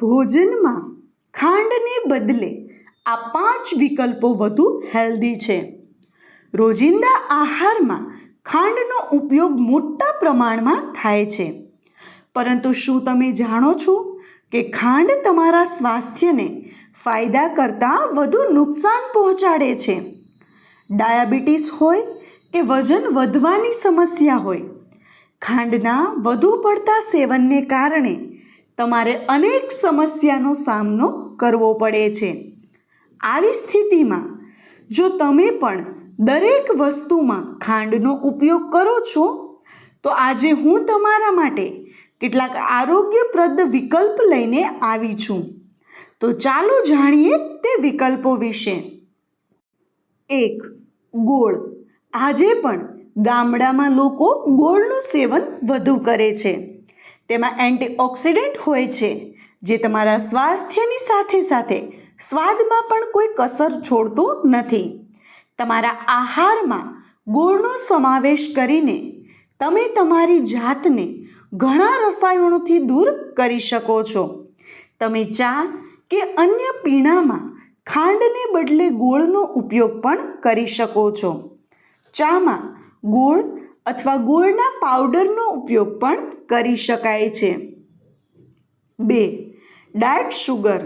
ભોજનમાં ખાંડને બદલે આ પાંચ વિકલ્પો વધુ હેલ્ધી છે. રોજિંદા આહારમાં ખાંડનો ઉપયોગ મોટા પ્રમાણમાં થાય છે. પરંતુ શું તમે જાણો છો કે ખાંડ તમારા સ્વાસ્થ્યને ફાયદા કરતાં વધુ નુકસાન પહોંચાડે છે? ડાયાબિટીસ હોય કે વજન વધવાની સમસ્યા હોય? ખાંડના વધુ પડતા સેવનને કારણે તમારે અનેક સમસ્યાનો સામનો કરવો પડે છે. આવી સ્થિતિમાં જો તમે પણ દરેક વસ્તુમાં ખાંડનો ઉપયોગ કરો છો, તો આજે હું તમારા માટે કેટલાક આરોગ્યપ્રદ વિકલ્પ લઈને આવી છું. તો ચાલો જાણીએ તે વિકલ્પો વિશે. એક, ગોળ. આજે પણ ગામડામાં લોકો ગોળનું સેવન વધુ કરે છે. તેમાં એન્ટીઓક્સિડન્ટ હોય છે, જે તમારા સ્વાસ્થ્યની સાથે સાથે સ્વાદમાં પણ કોઈ કસર છોડતું નથી. તમારા આહારમાં ગોળનો સમાવેશ કરીને તમે તમારી જાતને ઘણા રસાયણોથી દૂર કરી શકો છો. તમે ચા કે અન્ય પીણામાં ખાંડને બદલે ગોળનો ઉપયોગ પણ કરી શકો છો. ચામાં ગોળ અથવા ગોળના પાવડરનો ઉપયોગ પણ કરી શકાય છે. બે ડાયટ શુગર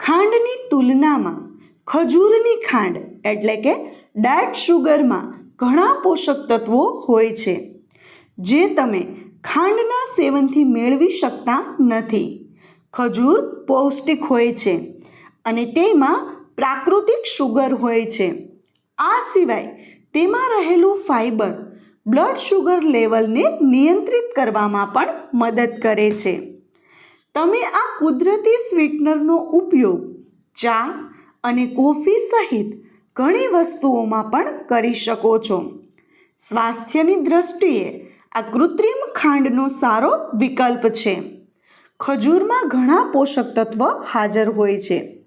ખાંડની તુલનામાં ખજૂરની ખાંડ, એટલે કે ડાયટ શુગરમાં ઘણા પોષક તત્વો હોય છે, જે તમે ખાંડના સેવનથી મેળવી શકતા નથી. ખજૂર પૌષ્ટિક હોય છે અને તેમાં પ્રાકૃતિક શુગર હોય છે. આ સિવાય તેમાં રહેલું ફાઇબર બ્લડ શુગર લેવલને નિયંત્રિત કરવામાં પણ મદદ કરે છે. તમે આ કુદરતી સ્વીટનરનો ઉપયોગ ચા અને કોફી સહિત ઘણી વસ્તુઓમાં પણ કરી શકો છો. સ્વાસ્થ્યની દ્રષ્ટિએ આ કૃત્રિમ ખાંડનો સારો વિકલ્પ છે. ખજૂરમાં ઘણા પોષક તત્વ હાજર હોય છે.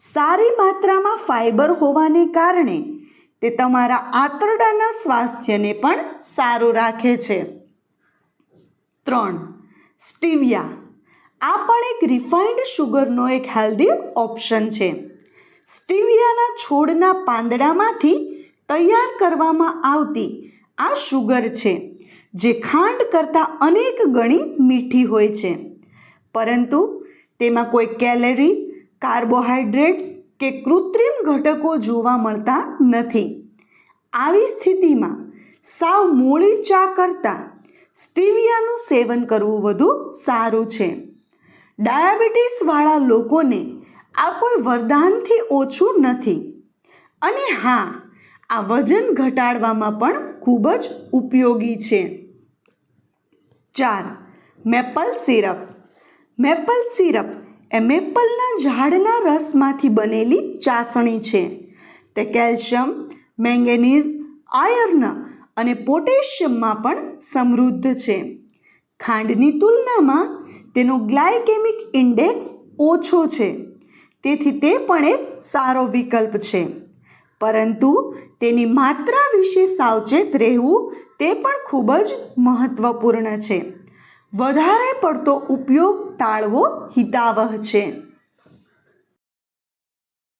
સારી માત્રામાં ફાઇબર હોવાને કારણે તે તમારા આંતરડાના સ્વાસ્થ્યને પણ સારું રાખે છે. ત્રણ, સ્ટીવિયા. આ પણ એક રિફાઇન્ડ શુગરનો એક હેલ્ધી ઓપ્શન છે. સ્ટીવિયાના છોડના પાંદડામાંથી તૈયાર કરવામાં આવતી આ શુગર છે, જે ખાંડ કરતાં અનેક ગણી મીઠી હોય છે. પરંતુ તેમાં કોઈ કેલેરી કાર્બોહાઈડ્રેટ્સ કે કૃત્રિમ ઘટકો જોવા મળતા નથી. આવી સ્થિતિમાં સાવ મોળી ચા કરતાં સ્ટીવિયાનું સેવન કરવું વધુ સારું છે. ડાયાબિટીસવાળા લોકોને આ કોઈ વરદાનથી ઓછું નથી. અને હા, આ વજન ઘટાડવામાં પણ ખૂબ જ ઉપયોગી છે. ચાર, મેપલ સિરપ. મેપલ સિરપ એ મેપલના ઝાડના રસમાંથી બનેલી ચાસણી છે. તે કેલ્શિયમ, મેંગેનીઝ, આયર્ન અને પોટેશિયમમાં પણ સમૃદ્ધ છે. ખાંડની તુલનામાં તેનો ગ્લાયકેમિક ઇન્ડેક્સ ઓછો છે. તેથી તે પણ એક સારો વિકલ્પ છે. પરંતુ તેની માત્રા વિશે સાવચેત રહેવું તે પણ ખૂબ જ મહત્વપૂર્ણ છે. વધારે પડતો ઉપયોગ ટાળવો હિતાવહ છે.